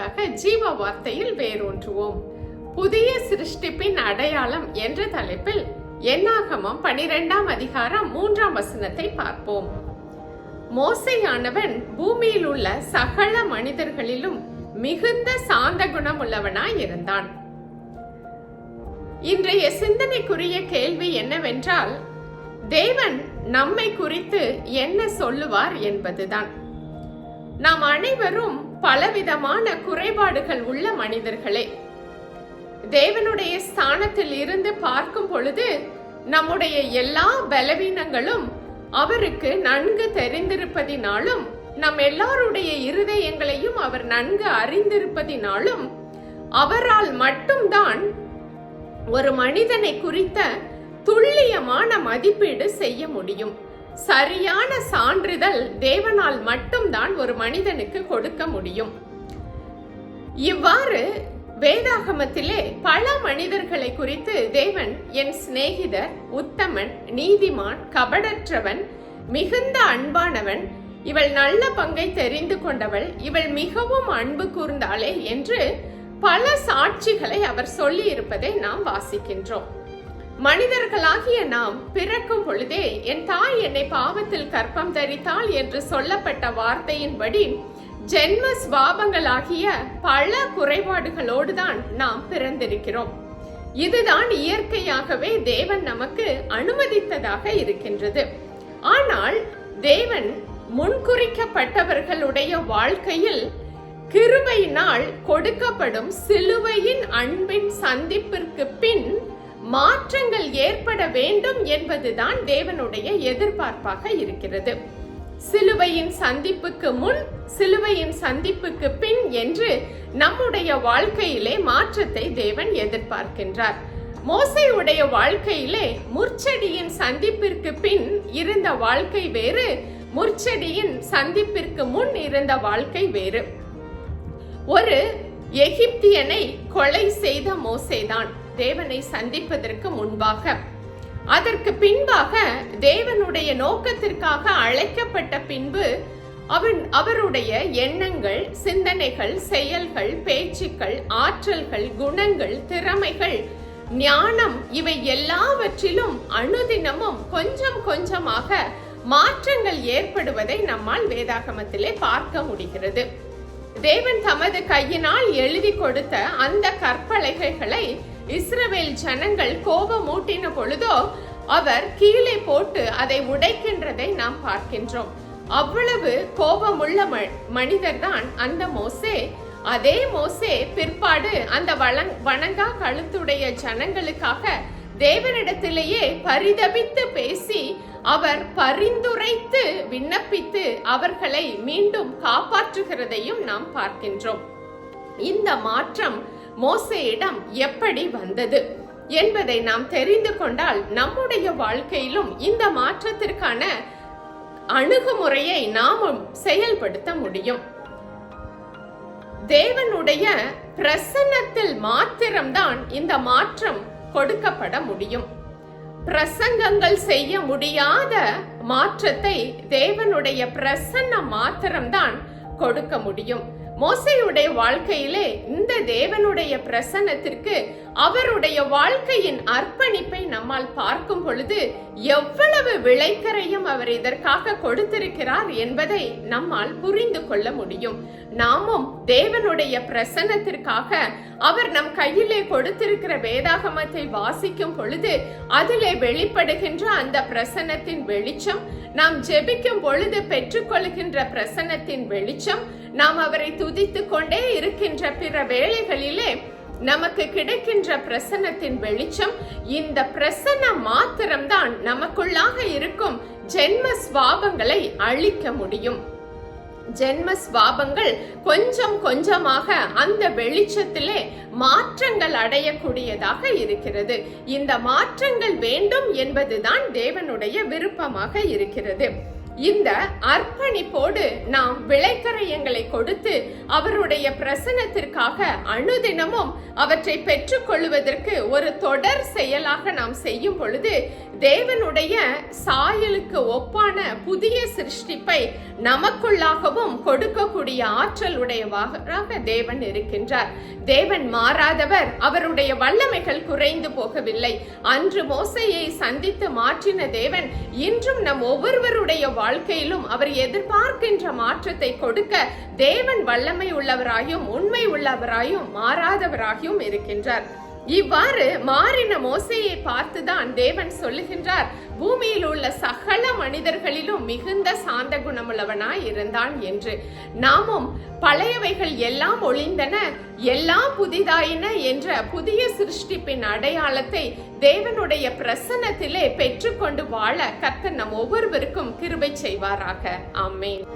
உண்டாக ஜீவ வார்த்தையில் வேரூன்றுவோம். புதிய சிருஷ்டிப்பின் அடையாளம் என்ற தலைப்பில் என்னாகமம் பனிரெண்டாம் அதிகாரம் மூன்றாம் வசனத்தை பார்ப்போம். மோசையானவன் பூமியில் உள்ள சகல மனிதர்களிலும் மிகுந்த சாந்த குணம் உள்ளவனாய் இருந்தான். இன்றைய சிந்தனைக்குரிய கேள்வி என்னவென்றால் தேவன் நம்மை குறித்து என்ன சொல்லுவார் என்பதுதான். நாம் அனைவரும் பலவிதமான குறைபாடுகள் உள்ள மனிதர்களே. தேவனுடைய ஸ்தானத்தில் இருந்து பார்க்கும் பொழுது நம்முடைய எல்லா பலவீனங்களும் அவருக்கு நன்கு தெரிந்திருப்பதினாலும் நம் எல்லாருடைய இருதயங்களையும் அவர் நன்கு அறிந்திருப்பதினாலும் அவரால் மட்டும்தான் ஒரு மனிதனை குறித்த துல்லியமான மதிப்பீடு செய்ய முடியும். சரியான சான்றிதழ் தேவனால் மட்டும்தான் ஒரு மனிதனுக்கு கொடுக்க முடியும். இவ்வாறு வேதாகமத்திலே பல மனிதர்களை குறித்து தேவன் என் சிநேகிதர் உத்தமன் நீதிமான் கபடற்றவன் மிகுந்த அன்பானவன் இவள் நல்ல பங்கை தெரிந்து கொண்டவள் இவள் மிகவும் அன்பு கூர்ந்தாளே என்று பல சாட்சிகளை அவர் சொல்லி இருப்பதை நாம் வாசிக்கின்றோம். மனிதர்களாகிய நாம் பிறக்கும் பொழுதே என் தாய் என்னை பாவத்தில் கற்பம் தரித்தாள் என்று சொல்லப்பட்ட வார்த்தையின்படி ஜென்ம சுவாபங்களாகிய பல குறைபாடுகளோடு தான் நாம் பிறந்திருக்கிறோம். இதுதான் இயற்கையாகவே தேவன் நமக்கு அனுமதித்ததாக இருக்கின்றது. ஆனால் தேவன் முன்குறிக்கப்பட்டவர்களுடைய வாழ்க்கையில் கிருபையினால் கொடுக்கப்படும் சிலுவையின் அன்பின் சந்திப்பிற்கு பின் மாற்றங்கள் ஏற்பட வேண்டும் என்பதுதான் தேவனுடைய எதிர்பார்ப்பாக இருக்கிறது. சிலுவையின் சந்திப்புக்கு முன் சிலுவையின் சந்திப்புக்கு பின் என்று நம்முடைய வாழ்க்கையிலே மாற்றத்தை தேவன் எதிர்பார்க்கின்றார். மோசையுடைய வாழ்க்கையிலே முற்செடியின் சந்திப்பிற்கு பின் இருந்த வாழ்க்கை வேறு முற்செடியின் சந்திப்பிற்கு முன் இருந்த வாழ்க்கை வேறு. ஒரு எகிப்தியனை கொலை செய்த மோசேதான். தேவனை சந்திப்பதற்கு முன்பாக. அதற்கு பின்பாக தேவனுடைய நோக்கத்திற்காக அழைக்கப்பட்ட பின்பு அவன் அவருடைய எண்ணங்கள் சிந்தனைகள் செயல்கள் பேச்சுக்கள் ஆற்றல்கள் குணங்கள் திறமைகள் ஞானம் இவை எல்லாவற்றிலும் அனுதினமும் கொஞ்சம் கொஞ்சமாக மாற்றங்கள் ஏற்படுவதை நம்மால் வேதாகமத்திலே பார்க்க முடிகிறது. தேவன் தமது கையினால் எழுதி கொடுத்த அந்த கற்பலகைகளை இஸ்ரவேல் ஜனங்கள் கோபமூட்டின பொழுதோ அவர் கீழே போட்டு அதை உடைக்கின்றதை நாம் பார்க்கின்றோம். அவ்வளவு கோபமுள்ள மனிதர் தான் அந்த மோசே. அதே மோசே பிற்பாடு அந்த வளங் வணங்கா கழுத்துடைய ஜனங்களுக்காக தேவனிடத்திலேயே பரிதபித்து பேசி அவர் பரிந்துரைத்து விண்ணப்பித்து அவர்களை மீண்டும் காப்பாற்றுகிறதையும் நாம் பார்க்கின்றோம். இந்த மாற்றம் மோசையிடம் எப்படி வந்தது என்பதை நாம் தெரிந்து கொண்டால் நம்முடைய வாழ்க்கையிலும் இந்த மாற்றத்திற்கான அணுகுமுறையை நாமும் செயல்படுத்த முடியும். தேவனுடைய பிரசன்னத்தில் மாத்திரம்தான் இந்த மாற்றம் கொடுக்கப்பட முடியும். பிரசங்கங்கள் செய்ய முடியாத மாற்றத்தை தேவனுடைய பிரசன்னம் மாத்திரம்தான் கொடுக்க முடியும். மோசையுடைய வாழ்க்கையிலே இந்த தேவனுடைய பிரசன்னத்திற்கு அவருடைய வாழ்க்கையின் அர்ப்பணிப்பை நம்மால் பார்க்கும் பொழுது எவ்வளவு விளைக்கரையும் அவர் இதற்காக கொடுத்திருக்கிறார் என்பதை நம்மால் புரிந்து கொள்ள முடியும். நாமும் தேவனுடைய பிரசன்னத்திற்காக அவர் நம் கையிலே கொடுத்திருக்கிற வேதாகமத்தை வாசிக்கும் பொழுது அதிலே வெளிப்படுகின்ற அந்த பிரசன்னத்தின் வெளிச்சம் நாம் ஜெபிக்கும் பொழுது பெற்றுக்கொள்கின்ற பிரசன்னத்தின் வெளிச்சம் நாம் அவரை துதித்து கொண்டே இருக்கின்ற பிற வேளைகளிலே நமக்கு கிடைக்கின்ற பிரசன்னத்தின் வெளிச்சம் இந்த பிரசன்ன மாத்திரம்தான் நமக்குள்ளாக இருக்கும் ஜென்ம ஸ்வாபங்களை அழிக்க முடியும். ஜென்ம ஸ்வாபங்கள் கொஞ்சம் கொஞ்சமாக அந்த வெளிச்சத்திலே மாற்றங்கள் அடையக்கூடியதாக இருக்கிறது. இந்த மாற்றங்கள் வேண்டும் என்பதுதான் தேவனுடைய விருப்பமாக இருக்கிறது. இந்த அர்ப்பணிப்போடு நாம் விளைக்கரையங்களை கொடுத்து அவருடைய பிரசனத்திற்காக அனுதினமும் அவற்றை பெற்றுக்கொள்வதற்கு ஒரு தொடர் செயலாக நாம் செய்யும் பொழுது தேவனுடைய சாயலுக்கு ஒப்பான புதிய சிருஷ்டிப்பை நமக்குள்ளாகவும் கொடுக்கக்கூடிய ஆற்றல் உடையவராக தேவன் இருக்கின்றார். தேவன் மாறாதவர் அவருடைய வல்லமைகள் குறைந்து போகவில்லை. அன்று மோசையை சந்தித்து மாற்றின தேவன் இன்றும் நம் ஒவ்வொருவருடைய வாழ்க்கையிலும் அவர் எதிர்பார்க்கின்ற மாற்றத்தை கொடுக்க தேவன் வல்லமை உள்ளவராயும் உண்மை உள்ளவராயும் மாறாதவராகியும் இருக்கின்றார். இவ்வாறு மாறின மோசையை பார்த்துதான் தேவன் சொல்லுகின்றார் பூமியில் உள்ள சகல மனிதர்களிலும் மிகுந்த சாந்த குணமுள்ளவனாய் இருந்தான் என்று. நாமும் பழையவைகள் எல்லாம் ஒளிந்தன எல்லாம் புதிதாயின என்ற புதிய சிருஷ்டிப்பின் அடையாளத்தை தேவனுடைய பிரசன்னத்திலே பெற்றுக்கொண்டு வாழ கர்த்தர் நம் ஒவ்வொருவருக்கும் கிருபை செய்வாராக. அம்மேன்